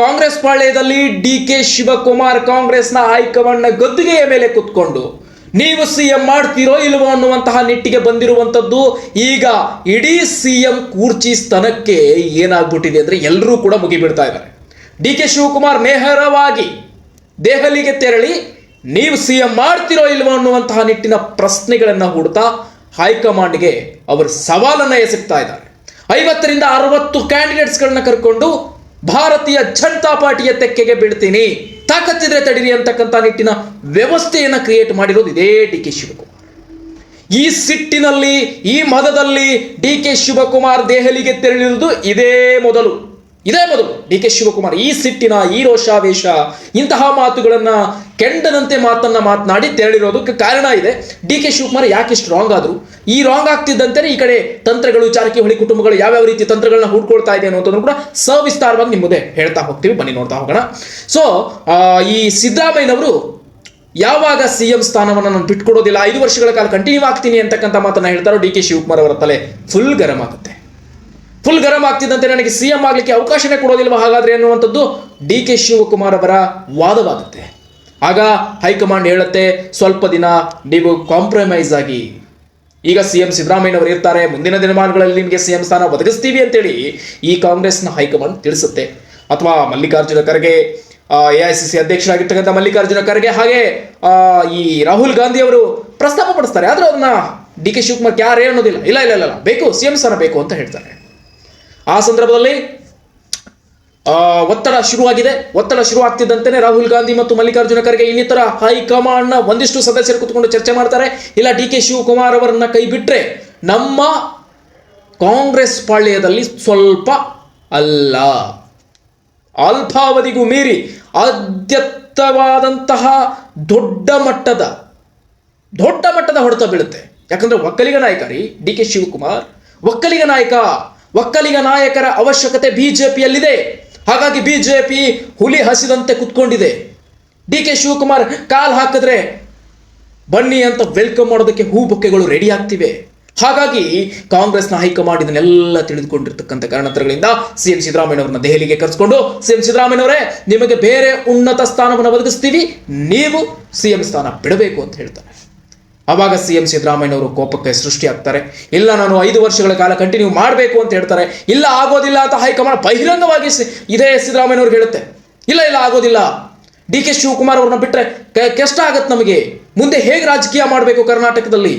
ಕಾಂಗ್ರೆಸ್ ಪಾಳ್ಯದಲ್ಲಿ D K Shivakumar ಕಾಂಗ್ರೆಸ್ನ ಹೈಕಮಾಂಡ್ನ ಗದ್ದುಗೆಯ ಮೇಲೆ ಕುತ್ಕೊಂಡು, ನೀವು ಸಿ ಎಂ ಮಾಡ್ತೀರೋ ಇಲ್ವೋ ಅನ್ನುವಂತಹ ನಿಟ್ಟಿಗೆ ಬಂದಿರುವಂಥದ್ದು ಈಗ ಇಡೀ ಸಿ ಎಂ ಕೂರ್ಚಿ ಸ್ತನಕ್ಕೆ ಏನಾಗ್ಬಿಟ್ಟಿದೆ ಅಂದರೆ ಎಲ್ಲರೂ ಕೂಡ ಮುಗಿಬಿಡ್ತಾ ಇದ್ದಾರೆ. ಡಿ ಕೆ ಶಿವಕುಮಾರ್ ನೇಹರವಾಗಿ ದೆಹಲಿಗೆ ತೆರಳಿ, ನೀವು ಸಿ ಎಂ ಮಾಡ್ತಿರೋ ಇಲ್ವೋ ಅನ್ನುವಂತಹ ನಿಟ್ಟಿನ ಪ್ರಶ್ನೆಗಳನ್ನು ಹುಡ್ತಾ ಹೈಕಮಾಂಡ್ಗೆ ಅವರು ಸವಾಲನ್ನು ಎಸಗ್ತಾ ಇದ್ದಾರೆ. ಐವತ್ತರಿಂದ ಅರವತ್ತು ಕ್ಯಾಂಡಿಡೇಟ್ಸ್ಗಳನ್ನ ಕರ್ಕೊಂಡು ಭಾರತೀಯ ಜನತಾ ಪಾರ್ಟಿಯ ತೆಕ್ಕೆಗೆ ಬೀಳ್ತೀನಿ. ತಾಕತ್ತಿದ್ರೆ ತಡೀರಿ ಅಂತಕ್ಕಂಥ ನಿಟ್ಟಿನ ವ್ಯವಸ್ಥೆಯನ್ನು ಕ್ರಿಯೇಟ್ ಮಾಡಿರೋದು ಇದೇ ಡಿ ಕೆ ಶಿವಕುಮಾರ್. ಈ ಸಿಟ್ಟಿನಲ್ಲಿ, ಈ ಮದದಲ್ಲಿ ಡಿ ಕೆ ಶಿವಕುಮಾರ್ ದೆಹಲಿಗೆ ತೆರಳಿರುವುದು ಇದೇ ಮೊದಲು. ಇದೇ ಮೊದಲು ಡಿ ಕೆ ಶಿವಕುಮಾರ್ ಈ ಸಿಟ್ಟಿನ, ಈ ರೋಷಾವೇಶ, ಇಂತಹ ಮಾತುಗಳನ್ನು ಕೆಂಡದಂತೆ ಮಾತನ್ನ ಮಾತನಾಡಿ ತೆರಳಿರೋದಕ್ಕೆ ಕಾರಣ ಇದೆ. ಡಿ ಕೆ ಶಿವಕುಮಾರ್ ಯಾಕೆ ರಾಂಗ್ ಆದ್ರು? ಈ ರಾಂಗ್ ಆಗ್ತಿದ್ದಂತೆ ಈ ಕಡೆ ತಂತ್ರಗಳು ಜಾರಕಿಹೊಳಿ ಕುಟುಂಬಗಳು ಯಾವ್ಯಾವ ರೀತಿ ತಂತ್ರಗಳನ್ನ ಹುಡ್ಕೊಳ್ತಾ ಇದೆ ಅನ್ನೋದನ್ನು ಕೂಡ ಸವಿಸ್ತಾರವಾಗಿ ನಿಮ್ಮದೇ ಹೇಳ್ತಾ ಹೋಗ್ತೀವಿ. ಬನ್ನಿ ನೋಡ್ತಾ ಹೋಗೋಣ. ಸೊ ಈ ಸಿದ್ದರಾಮಯ್ಯನವರು ಯಾವಾಗ ಸಿ ಎಂ ಸ್ಥಾನವನ್ನು ನಾನು ಬಿಟ್ಕೊಡೋದಿಲ್ಲ, ಐದು ವರ್ಷಗಳ ಕಾಲ ಕಂಟಿನ್ಯೂ ಆಗ್ತೀನಿ ಅಂತಕ್ಕಂಥ ಮಾತನ್ನ ಹೇಳ್ತಾರೋ ಡಿ ಕೆ ಶಿವಕುಮಾರ್ ಅವರ ತಲೆ ಫುಲ್ ಗರಂ ಆಗುತ್ತೆ. ಫುಲ್ ಗರಂ ಆಗ್ತಿದ್ದಂತೆ ನನಗೆ ಸಿ ಎಂ ಆಗ್ಲಿಕ್ಕೆ ಅವಕಾಶನೇ ಕೊಡೋದಿಲ್ವ ಹಾಗಾದ್ರೆ ಅನ್ನುವಂಥದ್ದು ಡಿ ಕೆ ಶಿವಕುಮಾರ್ ಅವರ ವಾದವಾಗುತ್ತೆ. ಆಗ ಹೈಕಮಾಂಡ್ ಹೇಳುತ್ತೆ, ಸ್ವಲ್ಪ ದಿನ ನೀವು ಕಾಂಪ್ರಮೈಸ್ ಆಗಿ. ಈಗ ಸಿ ಎಂ ಸಿದ್ದರಾಮಯ್ಯನವರು ಇರ್ತಾರೆ, ಮುಂದಿನ ದಿನಮಾನಗಳಲ್ಲಿ ನಿಮಗೆ ಸಿ ಎಂ ಸ್ಥಾನ ಒದಗಿಸ್ತೀವಿ ಅಂತೇಳಿ ಈ ಕಾಂಗ್ರೆಸ್ನ ಹೈಕಮಾಂಡ್ ತಿಳಿಸುತ್ತೆ. ಅಥವಾ Mallikarjuna Kharge A I C C ಅಧ್ಯಕ್ಷರಾಗಿರ್ತಕ್ಕಂಥ Mallikarjuna Kharge ಹಾಗೆ ಈ ರಾಹುಲ್ ಗಾಂಧಿ ಅವರು ಪ್ರಸ್ತಾಪ ಪಡಿಸ್ತಾರೆ. ಆದರೂ ಅದನ್ನ ಡಿ ಕೆ ಶಿವಕುಮಾರ್ ಯಾರೇ ಅನ್ನೋದಿಲ್ಲ. ಇಲ್ಲ ಇಲ್ಲ ಇಲ್ಲ ಬೇಕು ಸಿ ಎಂ ಸ್ಥಾನ ಬೇಕು ಅಂತ ಹೇಳ್ತಾರೆ. ಆ ಸಂದರ್ಭದಲ್ಲಿ ಒತ್ತಡ ಶುರುವಾಗಿದೆ. ಒತ್ತಡ ಶುರು ರಾಹುಲ್ ಗಾಂಧಿ ಮತ್ತು ಮಲ್ಲಿಕಾರ್ಜುನ ಖರ್ಗೆ ಇನ್ನಿತರ ಹೈಕಮಾಂಡ್ನ ಒಂದಿಷ್ಟು ಸದಸ್ಯರು ಕೂತ್ಕೊಂಡು ಚರ್ಚೆ ಮಾಡ್ತಾರೆ. ಇಲ್ಲ, ಡಿ ಕೆ ಶಿವಕುಮಾರ್ ಅವರನ್ನ ಕೈ ಬಿಟ್ರೆ ನಮ್ಮ ಕಾಂಗ್ರೆಸ್ ಪಾಳ್ಯದಲ್ಲಿ ಸ್ವಲ್ಪ ಅಲ್ಲ. ಅಲ್ಪಾವಧಿಗೂ ಮೀರಿ ಅತ್ಯತ್ತವಾದಂತಹ ದೊಡ್ಡ ಮಟ್ಟದ ದೊಡ್ಡ ಮಟ್ಟದ ಹೊಡೆತ ಬೀಳುತ್ತೆ. ಯಾಕಂದ್ರೆ ಒಕ್ಕಲಿಗ ನಾಯಕ ರೀ, ಡಿ ಕೆ ಶಿವಕುಮಾರ್, ಒಕ್ಕಲಿಗ ನಾಯಕ. ಒಕ್ಕಲಿಗ ನಾಯಕರ ಅವಶ್ಯಕತೆ ಬಿಜೆಪಿಯಲ್ಲಿದೆ. ಹಾಗಾಗಿ ಬಿಜೆಪಿ ಹುಲಿ ಹಸಿದಂತೆ ಕುತ್ಕೊಂಡಿದೆ. ಡಿ ಕೆ ಶಿವಕುಮಾರ್ ಕಾಲ್ ಹಾಕಿದ್ರೆ ಬನ್ನಿ ಅಂತ ವೆಲ್ಕಮ್ ಮಾಡೋದಕ್ಕೆ ಹೂ ಬೊಕ್ಕೆಗಳು ರೆಡಿ ಆಗ್ತಿವೆ. ಹಾಗಾಗಿ ಕಾಂಗ್ರೆಸ್ನ ಹೈಕಮಾಂಡ್ ಇದನ್ನೆಲ್ಲ ತಿಳಿದುಕೊಂಡಿರ್ತಕ್ಕಂಥ ಕಾರಣಗಳಿಂದ ಸಿ ಎಂ ಸಿದ್ದರಾಮಯ್ಯನವರನ್ನ ದೆಹಲಿಗೆ ಕರೆಸ್ಕೊಂಡು ಸಿ ಎಂ ಸಿದ್ದರಾಮಯ್ಯನವರೇ, ನಿಮಗೆ ಬೇರೆ ಉನ್ನತ ಸ್ಥಾನವನ್ನು ಒದಗಿಸ್ತೀವಿ. ನೀವು ಸಿ ಎಂ ಸ್ಥಾನ ಬಿಡಬೇಕು ಅಂತ ಹೇಳ್ತಾರೆ. ಅವಾಗ ಸಿ ಎಂ ಸಿದ್ದರಾಮಯ್ಯನವರು ಕೋಪಕ್ಕೆ ಸೃಷ್ಟಿ ಆಗ್ತಾರೆ ಇಲ್ಲ, ನಾನು ಐದು ವರ್ಷಗಳ ಕಾಲ ಕಂಟಿನ್ಯೂ ಮಾಡಬೇಕು ಅಂತ ಹೇಳ್ತಾರೆ. ಇಲ್ಲ, ಆಗೋದಿಲ್ಲ ಅಂತ ಹೈಕಮಾಂಡ್ ಬಹಿರಂಗವಾಗಿ ಇದೇ ಸಿದ್ದರಾಮಯ್ಯನವ್ರಿಗೆ ಹೇಳುತ್ತೆ. ಇಲ್ಲ ಇಲ್ಲ, ಆಗೋದಿಲ್ಲ. ಡಿ ಕೆ ಶಿವಕುಮಾರ್ ಅವ್ರನ್ನ ಬಿಟ್ಟರೆ ಕಷ್ಟ ಆಗತ್ತೆ ನಮಗೆ? ಮುಂದೆ ಹೇಗೆ ರಾಜಕೀಯ ಮಾಡಬೇಕು ಕರ್ನಾಟಕದಲ್ಲಿ?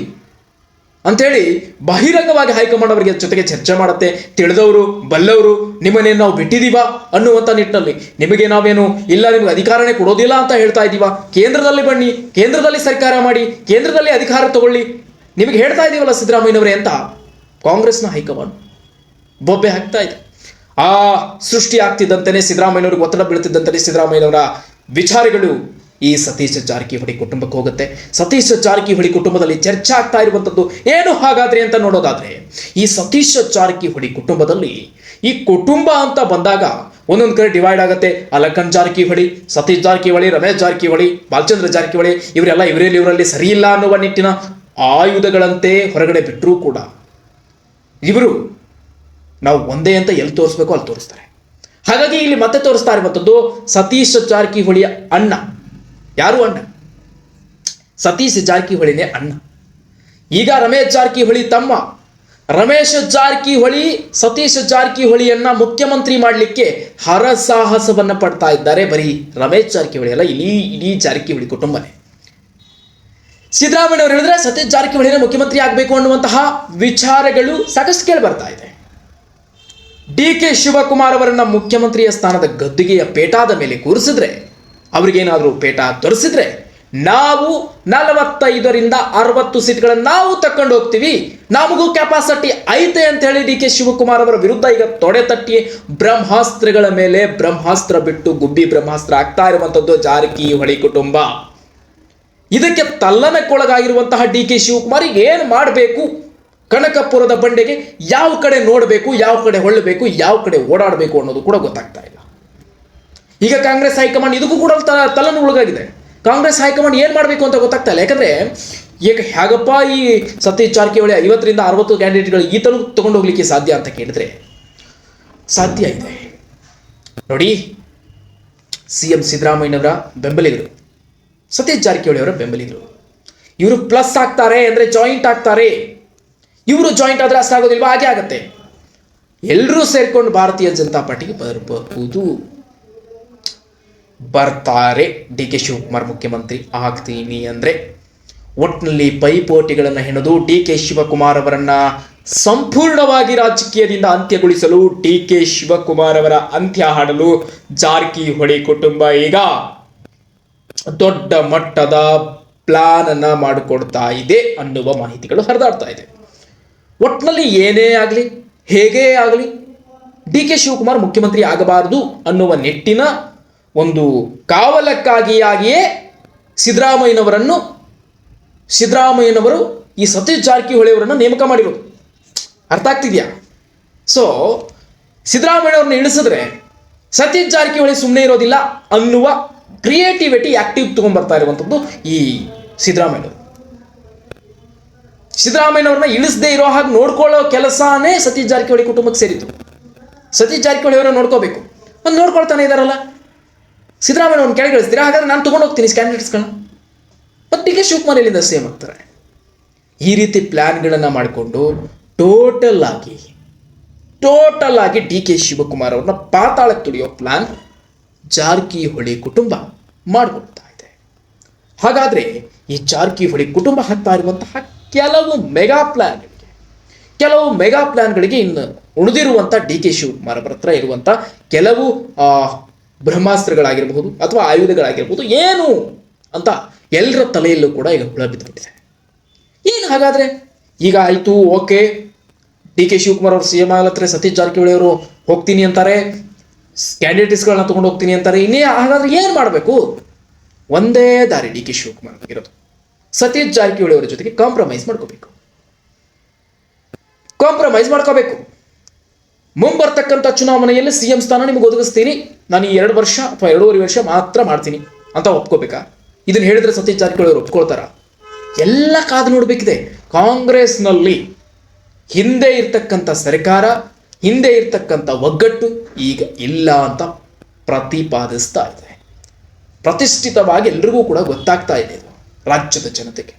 ಅಂತೇಳಿ ಬಹಿರಂಗವಾಗಿ ಹೈಕಮಾಂಡ್ ಅವರಿಗೆ ಜೊತೆಗೆ ಚರ್ಚೆ ಮಾಡುತ್ತೆ. ತಿಳಿದವರು, ಬಲ್ಲವರು, ನಿಮ್ಮನ್ನೇನು ನಾವು ಬಿಟ್ಟಿದ್ದೀವಾ ಅನ್ನುವಂಥ ನಿಟ್ಟಿನಲ್ಲಿ ನಿಮಗೆ ನಾವೇನು ಇಲ್ಲ, ನಿಮಗೆ ಅಧಿಕಾರನೇ ಕೊಡೋದಿಲ್ಲ ಅಂತ ಹೇಳ್ತಾ ಇದ್ದೀವ ಕೇಂದ್ರದಲ್ಲಿ ಬನ್ನಿ, ಕೇಂದ್ರದಲ್ಲಿ ಸರ್ಕಾರ ಮಾಡಿ, ಕೇಂದ್ರದಲ್ಲಿ ಅಧಿಕಾರ ತಗೊಳ್ಳಿ. ನಿಮಗೆ ಹೇಳ್ತಾ ಇದ್ದೀವಲ್ಲ ಸಿದ್ದರಾಮಯ್ಯನವರೇ ಅಂತ ಕಾಂಗ್ರೆಸ್ನ ಹೈಕಮಾಂಡ್ ಬೊಬ್ಬೆ ಹಾಕ್ತಾ ಇದೆ. ಆ ಸೃಷ್ಟಿ ಆಗ್ತಿದ್ದಂತೆಯೇ ಸಿದ್ದರಾಮಯ್ಯನವ್ರಿಗೆ ಒತ್ತಡ ಬೀಳ್ತಿದ್ದಂತೆಯೇ ಸಿದ್ದರಾಮಯ್ಯನವರ ವಿಚಾರಗಳು ಈ ಸತೀಶ ಜಾರಕಿಹೊಳಿ ಕುಟುಂಬಕ್ಕೆ ಹೋಗುತ್ತೆ. ಸತೀಶ ಜಾರಕಿಹೊಳಿ ಕುಟುಂಬದಲ್ಲಿ ಚರ್ಚೆ ಆಗ್ತಾ ಇರುವಂಥದ್ದು ಏನು ಹಾಗಾದ್ರೆ ಅಂತ ನೋಡೋದಾದ್ರೆ, ಈ ಸತೀಶ ಜಾರಕಿಹೊಳಿ ಕುಟುಂಬದಲ್ಲಿ ಈ ಕುಟುಂಬ ಅಂತ ಬಂದಾಗ ಒಂದೊಂದು ಕಡೆ ಡಿವೈಡ್ ಆಗುತ್ತೆ. ಅಲಕನ್ ಜಾರಕಿಹೊಳಿ, ಸತೀಶ್ ಜಾರಕಿಹೊಳಿ, ರಮೇಶ್ ಜಾರಕಿಹೊಳಿ, ಬಾಲಚಂದ್ರ ಜಾರಕಿಹೊಳಿ, ಇವರೆಲ್ಲ ಇವರಲ್ಲಿ ಇವರಲ್ಲಿ ಸರಿ ಇಲ್ಲ ಅನ್ನುವ ನಿಟ್ಟಿನ ಆಯುಧಗಳಂತೆ ಹೊರಗಡೆ ಬಿಟ್ಟರೂ ಕೂಡ ಇವರು ನಾವು ಒಂದೇ ಅಂತ ಎಲ್ಲಿ ತೋರಿಸ್ಬೇಕು ಅಲ್ಲಿ ತೋರಿಸ್ತಾರೆ. ಹಾಗಾಗಿ ಇಲ್ಲಿ ಮತ್ತೆ ತೋರಿಸ್ತಾ ಇರುವಂಥದ್ದು ಸತೀಶ್ ಜಾರಕಿಹೊಳಿಯ ಅಣ್ಣ. ಯಾರು ಅಣ್ಣ? ಸತೀಶ್ ಜಾರಕಿಹೊಳಿನೇ ಅಣ್ಣ. ಈಗ ರಮೇಶ್ ಜಾರಕಿಹೊಳಿ ತಮ್ಮ. ರಮೇಶ್ ಜಾರಕಿಹೊಳಿ ಸತೀಶ್ ಜಾರಕಿಹೊಳಿಯನ್ನ ಮುಖ್ಯಮಂತ್ರಿ ಮಾಡಲಿಕ್ಕೆ ಹರಸಾಹಸವನ್ನ ಪಡ್ತಾ ಇದ್ದಾರೆ ಬರೀ ರಮೇಶ್ ಜಾರಕಿಹೊಳಿ ಅಲ್ಲ, ಇಡೀ ಇಡೀ ಜಾರಕಿಹೊಳಿ ಕುಟುಂಬನೇ. ಸಿದ್ದರಾಮಯ್ಯ ಅವರು ಹೇಳಿದ್ರೆ ಸತೀಶ್ ಜಾರಕಿಹೊಳಿನ ಮುಖ್ಯಮಂತ್ರಿ ಆಗಬೇಕು ಅನ್ನುವಂತಹ ವಿಚಾರಗಳು ಸಾಕಷ್ಟು ಕೇಳಿ ಬರ್ತಾ ಇದೆ. ಡಿ ಕೆ ಶಿವಕುಮಾರ್ ಅವರನ್ನ ಮುಖ್ಯಮಂತ್ರಿಯ ಸ್ಥಾನದ ಗದ್ದುಗೆಯ ಪೇಟಾದ ಮೇಲೆ ಕೂರಿಸಿದ್ರೆ ಅವ್ರಿಗೇನಾದರೂ ಪೇಟ ತೋರಿಸಿದ್ರೆ ನಾವು ನಲವತ್ತೈದರಿಂದ ಅರವತ್ತು ಸೀಟ್ಗಳನ್ನು ನಾವು ತಕೊಂಡು ಹೋಗ್ತೀವಿ. ನಮಗೂ ಕೆಪಾಸಿಟಿ ಐತೆ ಅಂತ ಹೇಳಿ ಡಿ ಕೆ ಶಿವಕುಮಾರ್ ಅವರ ವಿರುದ್ಧ ಈಗ ತೊಡೆ ತಟ್ಟಿ ಬ್ರಹ್ಮಾಸ್ತ್ರಗಳ ಮೇಲೆ ಬ್ರಹ್ಮಾಸ್ತ್ರ ಬಿಟ್ಟು ಗುಬ್ಬಿ ಬ್ರಹ್ಮಾಸ್ತ್ರ ಆಗ್ತಾ ಇರುವಂತದ್ದು ಜಾರಕಿಹೊಳಿ ಕುಟುಂಬ. ಇದಕ್ಕೆ ತಲ್ಲನಕ್ಕೊಳಗಾಗಿರುವಂತಹ ಡಿ ಕೆ ಶಿವಕುಮಾರ್ ಏನು ಮಾಡಬೇಕು? ಕನಕಪುರದ ಬಂಡೆಗೆ ಯಾವ ಕಡೆ ನೋಡಬೇಕು, ಯಾವ ಕಡೆ ಹೊಳ್ಳಬೇಕು, ಯಾವ ಕಡೆ ಓಡಾಡಬೇಕು ಅನ್ನೋದು ಕೂಡ ಗೊತ್ತಾಗ್ತಾ ಇಲ್ಲ. ಈಗ ಕಾಂಗ್ರೆಸ್ ಹೈಕಮಾಂಡ್ ಇದಕ್ಕೂ ಕೂಡ ತ- ಒಳಗಾಗಿದೆ ಕಾಂಗ್ರೆಸ್ ಹೈಕಮಾಂಡ್ ಏನು ಮಾಡಬೇಕು ಅಂತ ಗೊತ್ತಾಗ್ತಾ ಇಲ್ಲ. ಯಾಕಂದ್ರೆ ಈಗ ಹೇಗಪ್ಪ ಈ ಸತೀಶ್ ಜಾರಕಿಹೊಳಿ ಐವತ್ತರಿಂದ ಅರವತ್ತು ಕ್ಯಾಂಡಿಡೇಟ್ಗಳು ಈತನು ತಗೊಂಡು ಹೋಗ್ಲಿಕ್ಕೆ ಸಾಧ್ಯ ಅಂತ ಕೇಳಿದ್ರೆ ಸಾಧ್ಯ ಇದೆ. ನೋಡಿ, ಸಿ ಎಂ ಸಿದ್ದರಾಮಯ್ಯನವರ ಬೆಂಬಲಿಗರು, ಸತೀಶ್ ಜಾರಕಿಹೊಳಿ ಅವರ ಬೆಂಬಲಿಗರು. ಇವರು ಪ್ಲಸ್ ಆಗ್ತಾರೆ ಅಂದರೆ ಜಾಯಿಂಟ್ ಆಗ್ತಾರೆ. ಇವರು ಜಾಯಿಂಟ್ ಆದರೆ ಅಷ್ಟಾಗೋದಿಲ್ವಾ ಹಾಗೆ ಆಗತ್ತೆ. ಎಲ್ಲರೂ ಸೇರ್ಕೊಂಡು ಭಾರತೀಯ ಜನತಾ ಪಾರ್ಟಿಗೆ ಬರಬಹುದು. ಬರ್ತಾರೆ. ಡಿ ಕೆ ಶಿವಕುಮಾರ್ ಮುಖ್ಯಮಂತ್ರಿ ಆಗ್ತೀನಿ ಅಂದ್ರೆ ಒಟ್ಟಿನಲ್ಲಿ ಪೈಪೋಟಿಗಳನ್ನು ಹೆಣೆದು ಡಿ ಕೆ ಶಿವಕುಮಾರ್ ಅವರನ್ನ ಸಂಪೂರ್ಣವಾಗಿ ರಾಜಕೀಯದಿಂದ ಅಂತ್ಯಗೊಳಿಸಲು ಡಿ ಕೆ ಶಿವಕುಮಾರ್ ಅವರ ಅಂತ್ಯ ಹಾಡಲು ಜಾರಕಿಹೊಳಿ ಕುಟುಂಬ ಈಗ ದೊಡ್ಡ ಮಟ್ಟದ ಪ್ಲಾನ್ ಅನ್ನ ಮಾಡಿಕೊಡ್ತಾ ಇದೆ ಅನ್ನುವ ಮಾಹಿತಿಗಳು ಹರಿದಾಡ್ತಾ ಇದೆ. ಒಟ್ಟಿನಲ್ಲಿ ಏನೇ ಆಗಲಿ, ಹೇಗೇ ಆಗಲಿ, ಡಿ ಕೆ ಶಿವಕುಮಾರ್ ಮುಖ್ಯಮಂತ್ರಿ ಆಗಬಾರದು ಅನ್ನುವ ನಿಟ್ಟಿನ ಒಂದು ಕಾವಲಕ್ಕಾಗಿಯಾಗಿಯೇ ಸಿದ್ದರಾಮಯ್ಯನವರನ್ನು, ಸಿದ್ದರಾಮಯ್ಯನವರು ಈ ಸತೀಶ್ ಜಾರಕಿಹೊಳಿಯವರನ್ನು ನೇಮಕ ಮಾಡಿರೋದು. ಅರ್ಥ ಆಗ್ತಿದೆಯಾ? ಸೊ ಸಿದ್ದರಾಮಯ್ಯವ್ರನ್ನ ಇಳಿಸಿದ್ರೆ ಸತೀಶ್ ಜಾರಕಿಹೊಳಿ ಸುಮ್ಮನೆ ಇರೋದಿಲ್ಲ ಅನ್ನುವ ಕ್ರಿಯೇಟಿವಿಟಿ ಆಕ್ಟಿವ್ ತಗೊಂಡ್ಬರ್ತಾ ಇರುವಂಥದ್ದು ಈ ಸಿದ್ದರಾಮಯ್ಯನವರು. ಸಿದ್ದರಾಮಯ್ಯನವ್ರನ್ನ ಇಳಿಸದೇ ಇರೋ ಹಾಗೆ ನೋಡ್ಕೊಳ್ಳೋ ಕೆಲಸನೇ ಸತೀಶ್ ಜಾರಕಿಹೊಳಿ ಕುಟುಂಬಕ್ಕೆ ಸೇರಿತು ಸತೀಶ್ ಜಾರಕಿಹೊಳಿ ಅವರನ್ನ ನೋಡ್ಕೋಬೇಕು. ಒಂದು ನೋಡ್ಕೊಳ್ತಾನೆ ಇದಾರಲ್ಲ. ಸಿದ್ದರಾಮಯ್ಯ ಅವ್ರನ್ನ ಕೆಳಗೆ ಇಳಿಸ್ತೀರಾ? ಹಾಗಾದ್ರೆ ನಾನು ತೊಗೊಂಡು ಹೋಗ್ತೀನಿ ಕ್ಯಾಂಡಿಡೇಟ್ಸ್ಗಳನ್ನ ಮತ್ತು ಡಿ ಕೆ ಶಿವಕುಮಾರ್ ಇಲ್ಲಿಂದ ಸೇಮ್ ಆಗ್ತಾರೆ? ಈ ರೀತಿ ಪ್ಲ್ಯಾನ್ಗಳನ್ನು ಮಾಡಿಕೊಂಡು ಟೋಟಲ್ ಆಗಿ ಟೋಟಲ್ ಆಗಿ ಡಿ ಕೆ ಶಿವಕುಮಾರ್ ಅವ್ರನ್ನ ಪಾತಾಳಕ್ಕೆ ತುಳಿಯೋ ಪ್ಲಾನ್ ಜಾರಕಿಹೊಳಿ ಕುಟುಂಬ ಮಾಡಿಕೊಡ್ತಾ ಇದೆ. ಹಾಗಾದರೆ ಈ ಜಾರಕಿಹೊಳಿ ಕುಟುಂಬ ಹಾಕ್ತಾ ಇರುವಂತಹ ಕೆಲವು ಮೆಗಾ ಪ್ಲ್ಯಾನ್ಗಳಿಗೆ ಕೆಲವು ಮೆಗಾ ಪ್ಲ್ಯಾನ್ಗಳಿಗೆ ಇನ್ನು ಉಳಿದಿರುವಂಥ ಡಿ ಕೆ ಶಿವಕುಮಾರ್ ಅವರ ಹತ್ರ ಇರುವಂಥ ಕೆಲವು ಬ್ರಹ್ಮಾಸ್ತ್ರಗಳಾಗಿರಬಹುದು ಅಥವಾ ಆಯುಧಗಳಾಗಿರ್ಬೋದು ಏನು ಅಂತ ಎಲ್ಲರ ತಲೆಯಲ್ಲೂ ಕೂಡ ಈಗ ಹುಳ ಬಿದ್ದುಬಿಟ್ಟಿದೆ. ಏನು ಹಾಗಾದರೆ? ಈಗ ಆಯಿತು, ಓಕೆ. ಡಿ ಕೆ ಶಿವಕುಮಾರ್ ಅವರು ಸಿ ಎಂ ಆಗಲತ್ತರೆ ಸತೀಶ್ ಜಾರಕಿಹೊಳಿ ಅವರು ಹೋಗ್ತೀನಿ ಅಂತಾರೆ. ಕ್ಯಾಂಡಿಡೇಟ್ಸ್ಗಳನ್ನ ತೊಗೊಂಡು ಹೋಗ್ತೀನಿ ಅಂತಾರೆ. ಇನ್ನೇ ಹಾಗಾದ್ರೆ ಏನು ಮಾಡಬೇಕು? ಒಂದೇ ದಾರಿ ಡಿ ಕೆ ಶಿವಕುಮಾರ್ ಆಗಿರೋದು ಸತೀಶ್ ಜಾರಕಿಹೊಳಿ ಅವರ ಜೊತೆಗೆ ಕಾಂಪ್ರಮೈಸ್ ಮಾಡ್ಕೋಬೇಕು. ಕಾಂಪ್ರಮೈಸ್ ಮಾಡ್ಕೋಬೇಕು. ಮುಂಬರ್ತಕ್ಕಂಥ ಚುನಾವಣೆಯಲ್ಲಿ ಸಿ ಎಂ ಸ್ಥಾನ ನಿಮಗೆ ಒದಗಿಸ್ತೀನಿ. ನಾನು ಈ ಎರಡು ವರ್ಷ ಅಥವಾ ಎರಡೂವರೆ ವರ್ಷ ಮಾತ್ರ ಮಾಡ್ತೀನಿ ಅಂತ ಒಪ್ಕೋಬೇಕಾ? ಇದನ್ನ ಹೇಳಿದ್ರೆ ಸತೀಶ್ ಜಾರಕಿಹೊಳಿ ಒಪ್ಕೊಳ್ತಾರ? ಎಲ್ಲ ಕಾದು ನೋಡಬೇಕಿದೆ. ಕಾಂಗ್ರೆಸ್ನಲ್ಲಿ ಹಿಂದೆ ಇರ್ತಕ್ಕಂಥ ಸರ್ಕಾರ, ಹಿಂದೆ ಇರ್ತಕ್ಕಂಥ ಒಗ್ಗಟ್ಟು ಈಗ ಇಲ್ಲ ಅಂತ ಪ್ರತಿಪಾದಿಸ್ತಾ ಇದೆ. ಪ್ರತಿಷ್ಠಿತವಾಗಿ ಎಲ್ರಿಗೂ ಕೂಡ ಗೊತ್ತಾಗ್ತಾ ಇದೆ ಇದು ರಾಜ್ಯದ ಜನತೆಗೆ.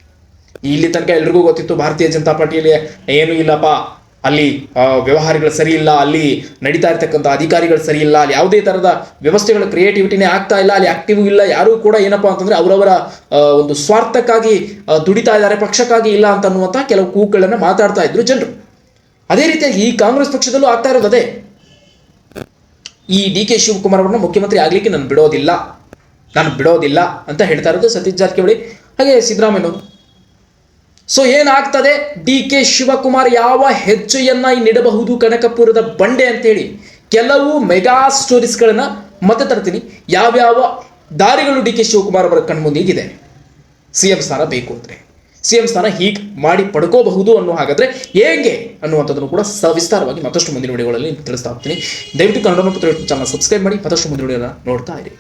ಇಲ್ಲಿ ತನಕ ಎಲ್ರಿಗೂ ಗೊತ್ತಿತ್ತು, ಭಾರತೀಯ ಜನತಾ ಪಾರ್ಟಿಯಲ್ಲಿ ಏನು ಇಲ್ಲಪ್ಪ. ಅಲ್ಲಿ ವ್ಯವಹಾರಗಳು ಸರಿ ಇಲ್ಲ, ಅಲ್ಲಿ ನಡೀತಾ ಇರ್ತಕ್ಕಂಥ ಅಧಿಕಾರಿಗಳು ಸರಿ ಇಲ್ಲ, ಅಲ್ಲಿ ಯಾವುದೇ ಥರದ ವ್ಯವಸ್ಥೆಗಳ ಕ್ರಿಯೇಟಿವಿಟಿನೇ ಆಗ್ತಾ ಇಲ್ಲ, ಅಲ್ಲಿ ಆಕ್ಟಿವ್ ಇಲ್ಲ, ಯಾರೂ ಕೂಡ ಏನಪ್ಪಾ ಅಂತಂದ್ರೆ ಅವರವರ ಒಂದು ಸ್ವಾರ್ಥಕ್ಕಾಗಿ ದುಡಿತಾ ಇದ್ದಾರೆ, ಪಕ್ಷಕ್ಕಾಗಿ ಇಲ್ಲ ಅಂತ ಅನ್ನುವಂಥ ಕೆಲವು ಕೂಗಳನ್ನ ಮಾತಾಡ್ತಾ ಇದ್ರು ಜನರು. ಅದೇ ರೀತಿಯಾಗಿ ಈ ಕಾಂಗ್ರೆಸ್ ಪಕ್ಷದಲ್ಲೂ ಆಗ್ತಾ ಇರೋದು ಅದೇ ಈ ಡಿ ಕೆ ಶಿವಕುಮಾರ್ ಅವರನ್ನ ಮುಖ್ಯಮಂತ್ರಿ ಆಗಲಿಕ್ಕೆ ನಾನು ಬಿಡೋದಿಲ್ಲ. ನಾನು ಬಿಡೋದಿಲ್ಲ ಅಂತ ಹೇಳ್ತಾ ಇರೋದು ಸತೀಶ್ ಜಾರಕಿಹೊಳಿ. ಹಾಗೆ ಸಿದ್ದರಾಮಯ್ಯನವರು. ಸೊ ಏನಾಗ್ತದೆ? ಡಿ ಕೆ ಶಿವಕುಮಾರ್ ಯಾವ ಹೆಜ್ಜೆಯನ್ನ ನೀಡಬಹುದು ಕನಕಪುರದ ಬಂಡೆ ಅಂತೇಳಿ. ಕೆಲವು ಮೆಗಾ ಸ್ಟೋರೀಸ್ಗಳನ್ನ ಮತ್ತೆ ತರ್ತೀನಿ. ಯಾವ್ಯಾವ ದಾರಿಗಳು ಡಿ ಕೆ ಶಿವಕುಮಾರ್ ಅವರ ಕಣ್ಮುಂದಿಗಿದೆ. ಸಿ ಎಂ ಸ್ಥಾನ ಬೇಕು ಅಂದರೆ. ಸಿ ಎಂ ಸ್ಥಾನ ಹೀಗೆ ಮಾಡಿ ಪಡ್ಕೋಬಹುದು ಅನ್ನೋ ಹಾಗಾದ್ರೆ ಹೇಗೆ ಅನ್ನುವಂಥದ್ದನ್ನು ಕೂಡ ಸವಿಸ್ತಾರವಾಗಿ ಮತ್ತಷ್ಟು ಮುಂದಿನ ವಿಡಿಯೋಗಳಲ್ಲಿ ತಿಳಿಸ್ತಾ ಹೋಗ್ತೀನಿ. ದಯವಿಟ್ಟು ಕನ್ನಡ ಮತ್ತು ಚಾನಲ್ ಸಬ್ಸ್ಕ್ರೈಬ್ ಮಾಡಿ, ಮತ್ತಷ್ಟು ಮುಂದಿನ ವಿಡಿಯೋನ ನೋಡ್ತಾ ಇರಿ.